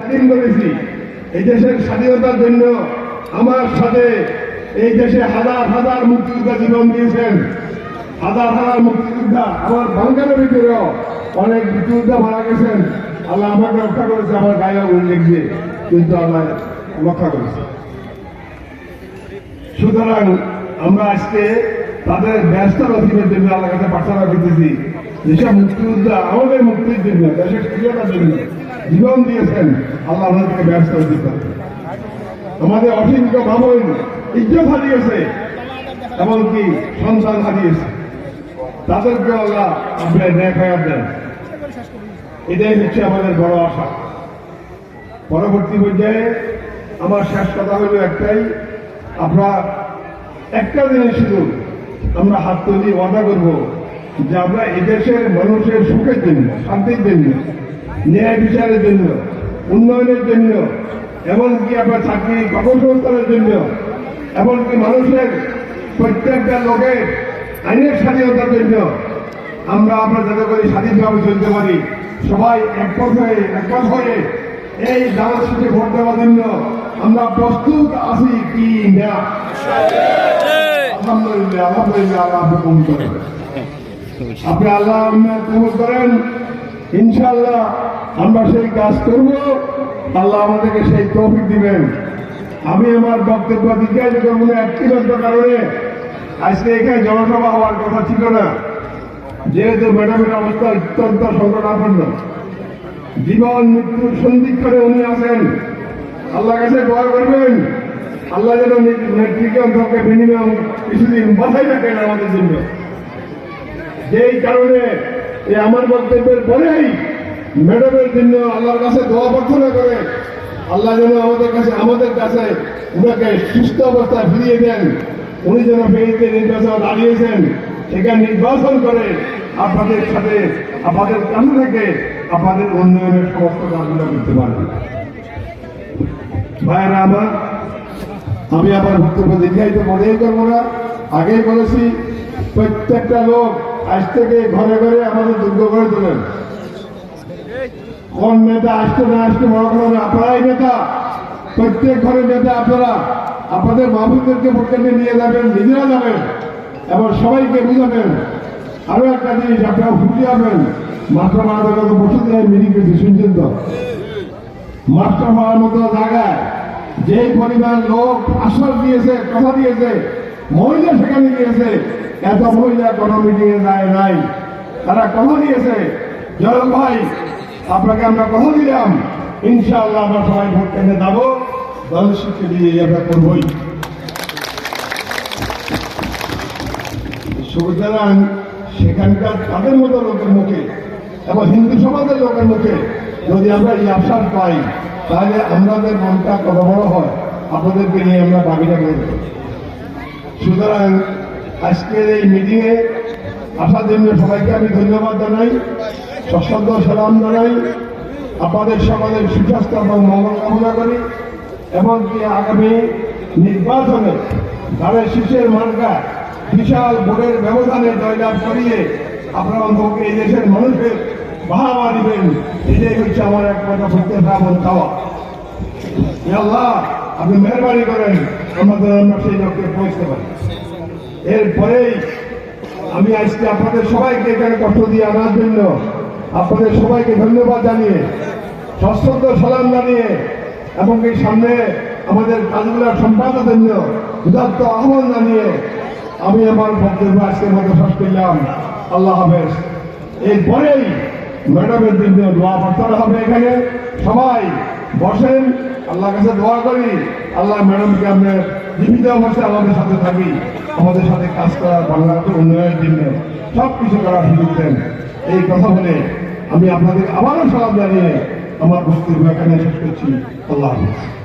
স্বাধীন করেছি। এই দেশের স্বাধীনতার জন্য আমার সাথে এই দেশে হাজার হাজার মুক্তিযোদ্ধা জীবন দিয়েছেন। হাজার হাজার মুক্তিযোদ্ধা, আমার বাঙ্গালের ভিতরেও অনেক মুক্তিযোদ্ধা মারা গেছেন। আল্লাহ আমাকে রক্ষা করেছে, আমার গায়ে উল্লেখ দিয়ে কিন্তু আল্লাহ রক্ষা করেছে। সুতরাং আমরা আজকে তাদের ব্যস্ত রসিদের জন্য আল্লাহ কাছে প্রার্থনা করতেছি, যেসব মুক্তিযোদ্ধা আমাদের মুক্তির জন্য, দেশের স্বাধীনতার জন্য জীবন দিয়েছেন, আল্লাহ আমাদেরকে ব্যস্ত দিতে আমাদের অসংখ্য ভাবন ইজ্জত হারিয়েছে, এমনকি সন্তান হারিয়েছে। তাদেরকে আল্লাহ আপনার ন্যায় ফেরত দেন। এটাই হচ্ছে আমাদের বড় আশা। পরবর্তী পর্যায়ে আমার শেষ কথা হলো একটাই, আমরা একটা জিনিস শুধু আমরা হাত তুলি, ওয়াদা করব যে আমরা এদেশের মানুষের সুখের জন্য, শান্তির জন্য ন্যায় বিচারের জন্য, উন্নয়নের জন্য, এমনকি আপনার চাকরি কর্মসংস্থানের জন্য, এমনকি মানুষের প্রত্যেকটা লোকের আইনের স্বাধীনতার জন্য আমরা আমরা যাতে করে স্বাধীনভাবে চলতে পারি। সবাই একমত হয়ে একমত হয়ে এই দাওয়াত শিখে ভোট দেওয়ার জন্য আমরা প্রস্তুত আছি কি না। আলহামদুলিল্লাহ, আল্লাহ আপনি আল্লাহ কবুল করেন। ইনশাআল্লাহ আমরা সেই কাজ করব। আল্লাহ আমাদেরকে সেই তৌফিক দিবেন। আমি আমার বক্তব্য দীর্ঘায়িত করব একটিমাত্র কারণে। আজকে এখানে জনসভা হওয়ার কথা ছিল না। যেহেতু ম্যাডামের অবস্থা অত্যন্ত সংকটাপন্ন। জীবন মৃত্যুর সন্ধিক্ষণে উনি আছেন। আল্লাহ কাছে দোয়া করবেন। আল্লাহ যেন নেত্রীকে অন্তকে বিনিময় কিছুদিন মাথায় রাখেন আমাদের জন্য। যেই কারণে এই আমার বক্তব্যের পরেই ম্যাডামের জন্য আল্লাহর কাছে দোয়া প্রার্থনা করে, আল্লাহ যেন আমাদের কাছে আমাদের কাছে উনাকে সুস্থ অবস্থায় ফিরিয়ে দেন। উনি যেন ফেরিতে নির্বাচন দাঁড়িয়েছেন, সেখানে নির্বাচন করে আপনাদের সাথে, আপনাদের কাছে থেকে আপনাদের উন্নয়নের সমস্ত কাজগুলো করতে পারবেন ভাইয়েরা আমার, আমি আবার বক্তব্য দীর্ঘায়িত মনেই করব না। আগেই বলেছি, প্রত্যেকটা লোক আজ থেকে ঘরে ঘরে আমাদের দুর্গ করে তোলেন। কোন নেতা আসতে না আসতে বড় কথা আপনারাই নেতা? প্রত্যেক ঘরে নেতা আপনারা, আপনাদের মাহবুবদেরকে কেন্দ্রে নিয়ে যাবেন, নিজেরা যাবেন এবং সবাইকে বুঝাবেন। আরও একটা জিনিস, আপনারা ভুলে যাবেন মাস্টার মারা গত বছর দিন মিটিং করেছি শুনছেন তো? মাস্টার হওয়ার মতো জায়গায় যে পরিমাণ লোক আশ্বাস দিয়েছে, কথা দিয়েছে মহিলা সেখানে গিয়েছে এত মহিলা কোনো মিটিংয়ে যায় নাই। তারা কথা দিয়েছে জল ভাই, আপনাকে আমরা কথা দিলাম। ইনশাআল্লাহ আমরা সবাই ভোট কেন্দ্রে যাব। দল শিক্ষা দিয়ে আমরা করবই। সুতরাং সেখানকার তাদের মতো লোকের মুখে এবং হিন্দু সমাজের লোকের মুখে যদি আমরা এই আশ্বাস পাই, তাহলে আমাদের মনটা কত বড় হয়? আপনাদেরকে নিয়ে আমরা দাবিটা করব সুতরাং আজকের এই মিটিংয়ে আসার জন্য সবাইকে আমি ধন্যবাদ জানাই সশ্রদ্ধ সালাম জানাই, আপনাদের সকলের সুস্বাস্থ্য এবং মঙ্গল কামনা করি এমনকি আগামী নির্বাচনে তাদের শীর্ষের মার্কা বিশাল ভোটের ব্যবধানে জয়লাভ করিয়ে আপনারা অন্তকে এই দেশের মানুষের বাহাবা দিবেন, এটাই হচ্ছে আমার একমাত্র প্রত্যাশা এবং চাওয়া আল্লাহ! আপনি মেহরবানি করেন আমাদের আমরা সেই লক্ষ্যে পৌঁছতে পারি এরপরেই আমি আজকে আপনাদের সবাইকে এখানে কষ্ট দিয়ে আনার জন্য আপনাদের সবাইকে ধন্যবাদ জানিয়ে, সশ্রদ্ধ সালাম জানিয়ে এবং এই সামনে আমাদের কাজগুলোর সম্পাদনের জন্য উদাত্ত আহ্বান জানিয়ে আমি আমার বক্তব্য আজকের মতো শেষ করলাম। আল্লাহ হাফেজ। এরপরেই ম্যাডামের জন্য দোয়া প্রার্থনা হবে এখানে। সবাই বসেন আল্লাহ কাছে দোয়া করি। আল্লাহ ম্যাডামকে আমরা জীবিত অবস্থায় আমাদের সাথে থাকি, আমাদের সাথে কাজ করার বাংলাকে উন্নয়নের জন্য সব কিছু করার সুযোগ দেন। এই কথা বলে আমি আপনাদের আবারও সালাম জানিয়ে আমার বক্তব্য ব্যাখ্যা শেষ করছি। আল্লাহ হাফিজ।